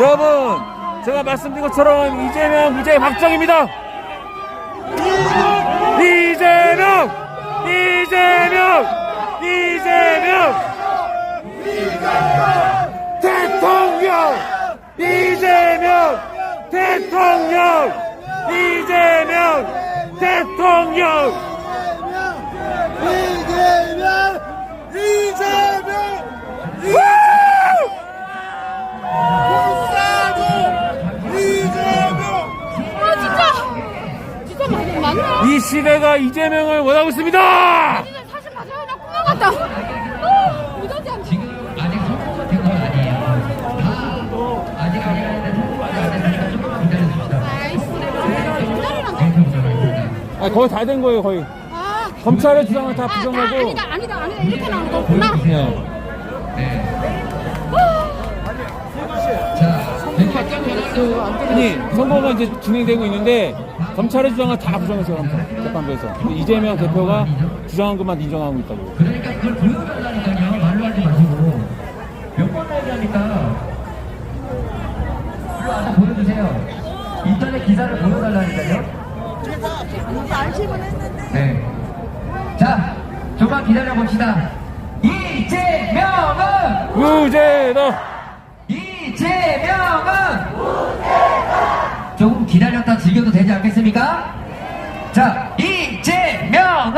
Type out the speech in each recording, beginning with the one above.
여러분, 제가 말씀드린 것처럼 이재명 무죄 확정입니다. 이재명! 이재명! 이재명! 대통령! 이재명! 대통령! 이재명! 대통령! 이재명! 이재명! 불사조! 이재명! 아 진짜 진짜 맞, 맞나? 이 시대가 이재명을 원하고 있습니다! 사실 맞아요 나 꿈만 같다 어, 믿어지 않지 지금 아직 성공은 된건 아니에요. 다 아직 아니라는데 성공 조금만 기다려줍시다. 아이씨 기다리란다 아, 거의 다 된 거예요, 거의. 아, 검찰의 주장을 다 아, 아 부정하고. 아니다 아니다 아니다 이렇게 나오는 거구나 네. 전환도 아니, 선거가 이제 진행되고 있는데, 검찰의 주장을 다 부정했어요, 검찰. 재판부에서. 근데 이재명 대표가 주장한 것만 인정하고 있다고. 그러니까 그걸 보여달라니까요. 말로 하지 마시고. 몇번 얘기하니까. 일로 와서 보여주세요. 인터넷 기사를 보여달라니까요. 네. 자, 조금만 기다려봅시다. 이재명은! 무죄다! 이재명은! 조금 기다렸다 즐겨도 되지 않겠습니까? 자, 이재명은!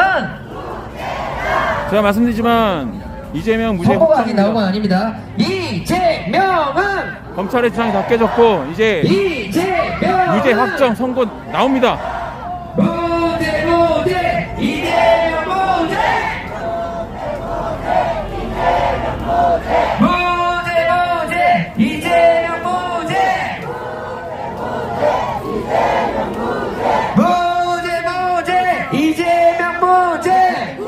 제가 말씀드리지만, 이재명 무죄 아직 나온 건 확정입니다. 아닙니다. 이재명은! 검찰의 주장이 다 깨졌고, 이제 이재명은! 무죄 확정 선고 나옵니다. 무죄 무죄 이재명 무죄 무죄 무죄 이재명 무죄 무죄 무죄 이재명 무죄 무죄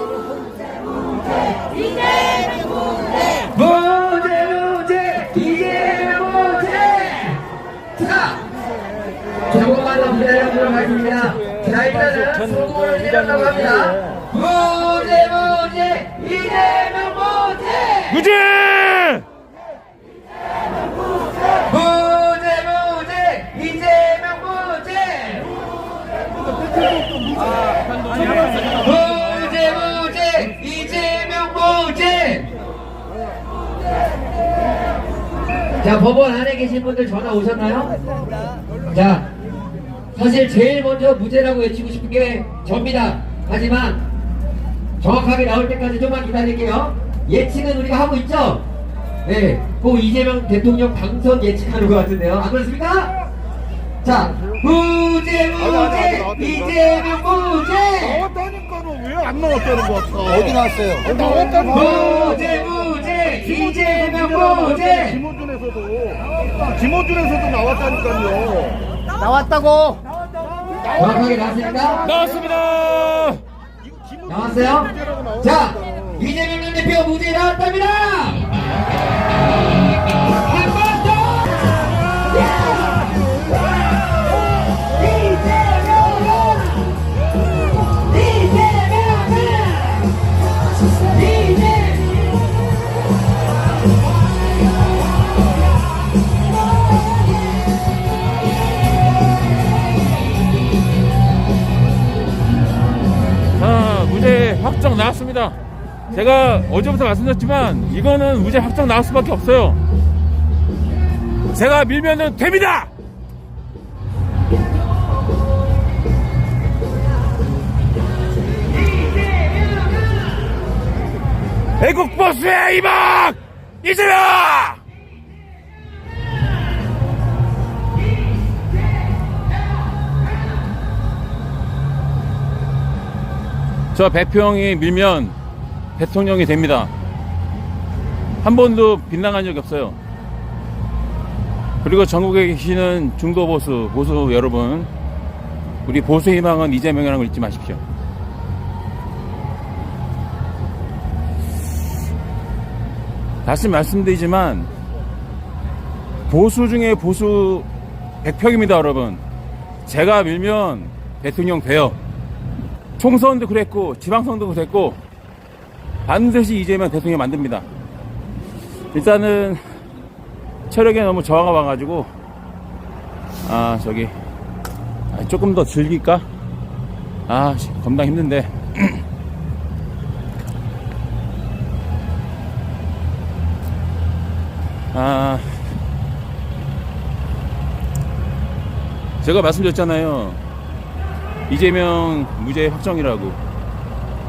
무죄 이재명 무죄 자 일단은 소금을 내려라고 합니다. 무죄, 무죄, 이재명 무죄! 무죄! 무죄, 무죄, 이재명 무죄! 무죄, 무죄, 이재명 무죄! 자, 법원 안에 계신 분들 전화 오셨나요? 자, 사실 제일 먼저 무죄라고 외치고 싶은 게 접니다. 하지만 정확하게 나올 때까지 좀만 기다릴게요. 예측은 우리가 하고 있죠? 네, 꼭 이재명 대통령 당선 예측하는 것 같은데요. 안 그렇습니까? 자, 무죄, 무죄, 이재명 무죄! 나왔다니까는 왜 안 나왔다는 거 같아? 어디 나왔어요? 나왔다는 무죄, 이재명 무죄! 김호준에서도 김호준에서도 나왔다니까요. 정확하게 나왔습니까? 나왔습니다! 나왔어요? 자, 이재명 전 대표 무죄 나왔답니다! 나왔습니다. 제가 어제부터 말씀드렸지만, 이거는 무죄 확정 나올 수밖에 없어요. 제가 밀면은 됩니다! 애국 버스의 이박! 이재명! 저 배평이 밀면 대통령이 됩니다. 한 번도 빗나간 적이 없어요. 그리고 전국에 계시는 중도 보수, 보수 여러분, 우리 보수 희망은 이재명이라는 걸 잊지 마십시오. 다시 말씀드리지만, 보수 중에 보수 100평입니다, 여러분. 제가 밀면 대통령 돼요. 총선도 그랬고 지방선도 그랬고 반드시 이재명 대통령 만듭니다. 일단은 체력에 너무 저하가 와가지고 아 저기 아, 조금 더 즐길까? 아 씨, 겁나 힘든데 아 제가 말씀드렸잖아요 이재명 무죄 확정이라고.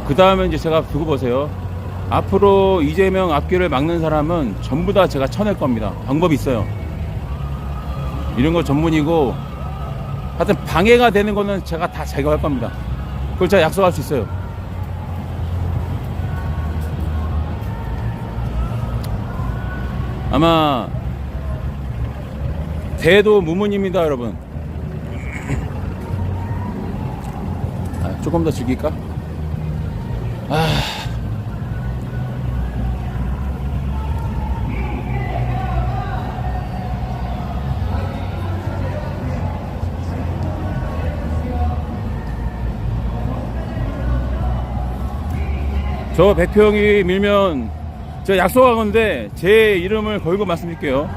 그 다음에 이제 제가 두고 보세요. 앞으로 이재명 앞길을 막는 사람은 전부 다 제가 쳐낼 겁니다. 방법이 있어요. 이런 거 전문이고 하여튼 방해가 되는 거는 제가 다 제거할 겁니다. 그걸 제가 약속할 수 있어요. 아마 대도 무문입니다 여러분 아, 조금 더 즐길까? 아. 저 백평이 밀면 제가 약속한 건데 제 이름을 걸고 말씀드릴게요.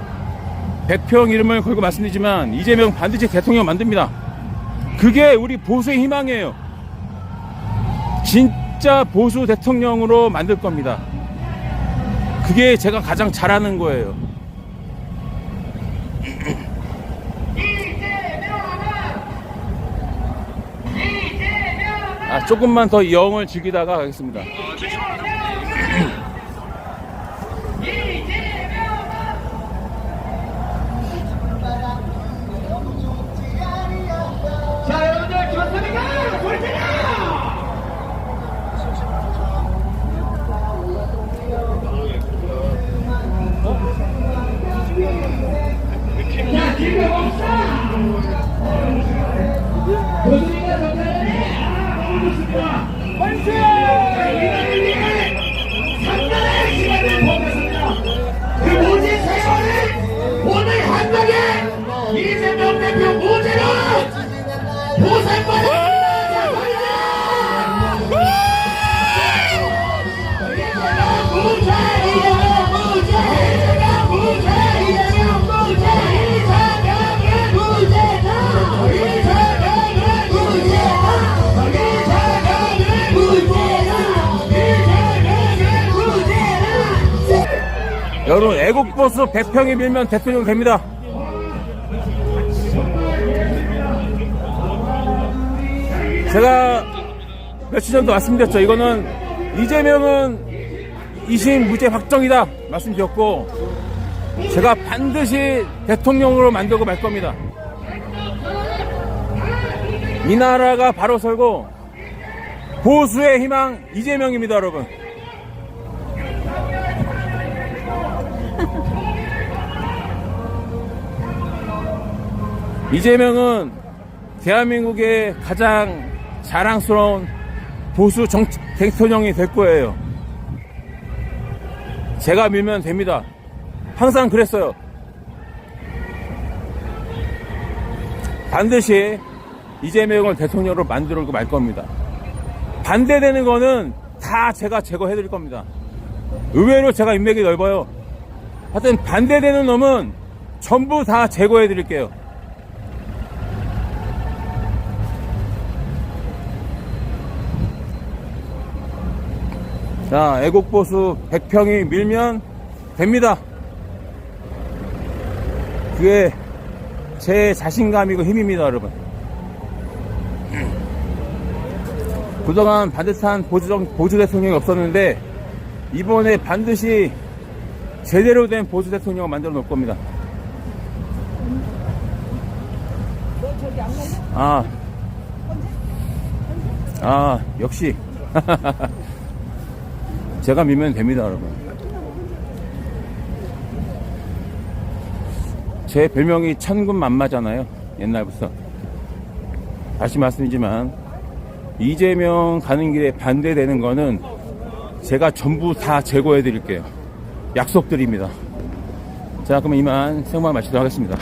백평 이름을 걸고 말씀드리지만 이재명 반드시 대통령 만듭니다. 그게 우리 보수의 희망이에요. 진짜 보수 대통령으로 만들 겁니다. 그게 제가 가장 잘하는 거예요. 아, 조금만 더 영을 즐기다가 가겠습니다. 오늘 한방에 이재명 대표 무죄로 보상받았 여러분 애국보수 100평이 밀면 대통령 됩니다. 제가 며칠 전도 말씀드렸죠. 이거는 이재명은 이심 무죄 확정이다 말씀드렸고 제가 반드시 대통령으로 만들고 말 겁니다. 이 나라가 바로 설고 보수의 희망 이재명입니다, 여러분. 이재명은 대한민국의 가장 자랑스러운 보수 정, 대통령이 될 거예요. 제가 밀면 됩니다. 항상 그랬어요. 반드시 이재명을 대통령으로 만들고 말 겁니다. 반대되는 거는 다 제가 제거해 드릴 겁니다. 의외로 제가 인맥이 넓어요. 하여튼 반대되는 놈은 전부 다 제거해 드릴게요. 자, 애국보수 100평이 밀면 됩니다. 그게 제 자신감이고 힘입니다, 여러분. 그동안 반듯한 보수, 보수 대통령이 없었는데, 이번에 반드시 제대로 된 보수 대통령을 만들어 놓을 겁니다. 아, 아, 역시. 제가 밀면 됩니다, 여러분. 제 별명이 천군 만마잖아요. 옛날부터. 다시 말씀이지만 이재명 가는 길에 반대되는 거는 제가 전부 다 제거해 드릴게요. 약속드립니다. 자, 그럼 이만 생방 마치도록 하겠습니다.